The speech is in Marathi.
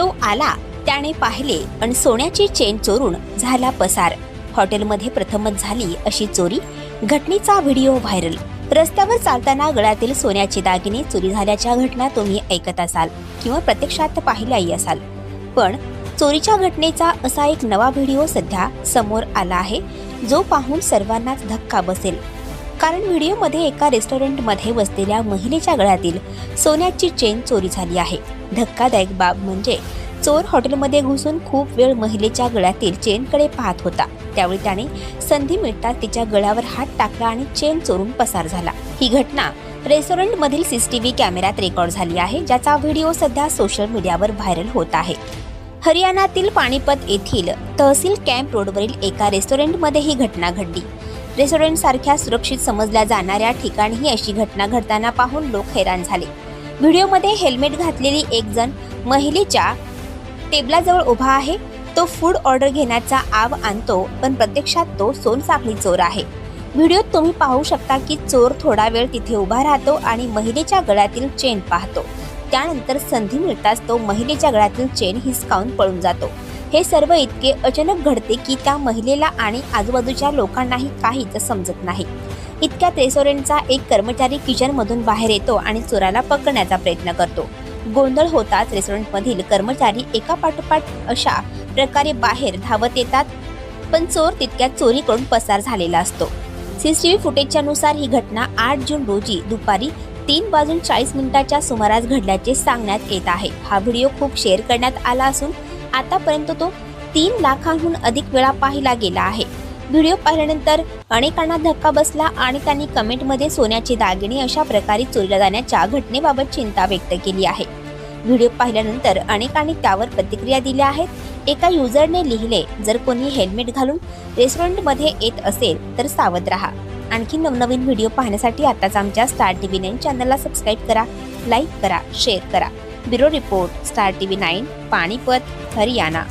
तो आला त्याने पाहिले आणि सोन्याची चेन चोरून झाला पसार. हॉटेलमध्ये प्रथमच झाली अशी चोरी. घटनेचा व्हिडिओ व्हायरल. रस्त्यावर चालताना गळ्यातील सोन्याचे दागिने चोरी झाल्याच्या घटना तुम्ही ऐकत असाल किंवा प्रत्यक्षात पाहिल्याही असाल. पण चोरीच्या घटनेचा असा एक नवा व्हिडिओ सध्या समोर आला आहे जो पाहून सर्वांनाच धक्का बसेल. कारण व्हिडिओमध्ये एका रेस्टॉरंटमध्ये बसलेल्या महिलेच्या गळ्यातील सोन्याची चेन चोरी झाली आहे. धक्कादायक बाब म्हणजे चोर हॉटेलमध्ये घुसून खूप वेळ महिलेच्या गळ्यातील चेनकडे पाहत होता. त्यावेळी त्याने संधी मिळताच तिच्या गळ्यावर हात टाकला आणि चेन चोरून पसार झाला. ही घटना रेस्टॉरंटमधील सीसीटीव्ही कॅमेऱ्यात रेकॉर्ड झाली आहे ज्याचा व्हिडिओ सध्या सोशल मीडियावर व्हायरल होत आहे. हरियाणातील पाणीपत येथील तहसील कॅम्प रोडवरील एका रेस्टॉरंटमध्ये ही घटना घडली. रेस्टॉरंटसारख्या सुरक्षित समजल्या जाणाऱ्या ठिकाणीही अशी घटना घडताना पाहून लोक हैराण झाले. व्हिडिओमध्ये हेल्मेट घातलेली एक जण महिलेच्या टेबलाजवळ उभा आहे. तो फूड ऑर्डर घेण्याचा आव आणतो पण प्रत्यक्षात तो सोनसाखळी चोर आहे. व्हिडिओत तुम्ही पाहू शकता की चोर थोडा वेळ तिथे उभा राहतो आणि महिलेच्या गळ्यातील चेन पाहतो. त्यानंतर संधी मिळताच तो महिलेच्या गळ्यातील चेन हिसकावून पळून जातो. हे सर्व इतके अचानक घडते की त्या महिलेला आणि आजूबाजूच्या लोकांनाही काहीच समजत नाही. इतक्यात रेस्टॉरंटचा एक कर्मचारी किचनमधून बाहेर येतो आणि चोराला पकडण्याचा प्रयत्न करतो. गोंधळ होताच रेस्टॉरंटमधील कर्मचारी एका पाठोपाठ अशा प्रकारे बाहेर धावत येतात पण चोर तितक्यात चोरीकडून पसार झालेला असतो. सीसीटीव्ही फुटेजच्या नुसार ही घटना आठ जून रोजी दुपारी तीन वाजून चाळीस मिनिटाच्या सुमारास घडल्याचे सांगण्यात येत आहे. हा व्हिडिओ खूप शेअर करण्यात आला असून आतापर्यंत तो तीन लाखांहून अधिक वेळा पाहिला गेला आहे. व्हिडिओ पाहिल्यानंतर अनेकांना धक्का बसला आणि त्यांनी कमेंटमध्ये सोन्याचे दागिने अशा प्रकारे चोरीला जाण्याच्या घटनेबाबत चिंता व्यक्त केली आहे. व्हिडिओ पाहिल्यानंतर अनेकांनी त्यावर प्रतिक्रिया दिल्या आहेत. एका युजरने लिहिले जर कोणी हेल्मेट घालून रेस्टॉरंटमध्ये येत असेल तर सावध राहा. आणखी नवनवीन व्हिडिओ पाहण्यासाठी आताच आमच्या स्टार टी व्ही नाईन चॅनलला सबस्क्राईब करा लाईक करा शेअर करा. Bureau report Star T V nine Panipat Haryana.